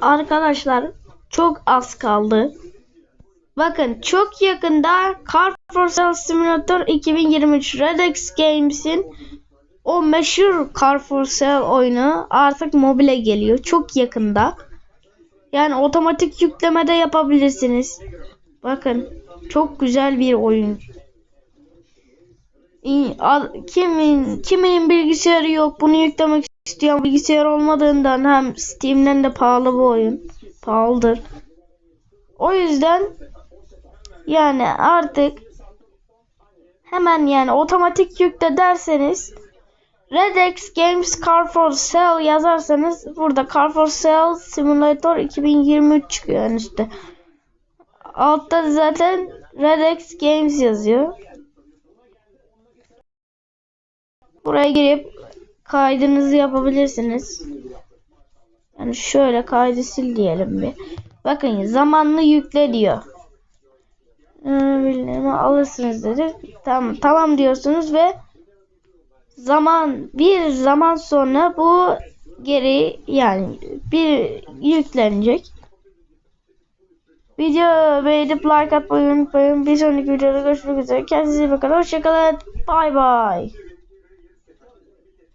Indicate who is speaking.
Speaker 1: Arkadaşlar çok az kaldı. Bakın çok yakında Car for Sale Simulator 2023 Redex Games'in o meşhur Car for Sale oyunu artık mobile geliyor. Çok yakında. Yani otomatik yüklemede yapabilirsiniz. Bakın çok güzel bir oyun. Kimin kimin bilgisayarı yok bunu yüklemek istiyor bilgisayar olmadığından hem Steam'den de pahalı bu oyun pahalıdır. O yüzden yani artık hemen yani otomatik yükle derseniz Redex Games Car for Sale yazarsanız burada Car for Sale Simulator 2023 çıkıyor en üstte. Altta zaten Redex Games yazıyor. Buraya girip kaydınızı yapabilirsiniz. Yani şöyle kaydı sil diyelim bir. Bakın zamanlı yükle diyor. Ee, bildiğimi alırsınız dedi. Tamam tamam diyorsunuz ve zaman bir zaman sonra bu geri yani bir yüklenecek. Video beğenip like atmayı unutmayın. Bir sonraki videoda görüşmek üzere. Kendinize iyi bakın. Hoşçakalın. Bay bay.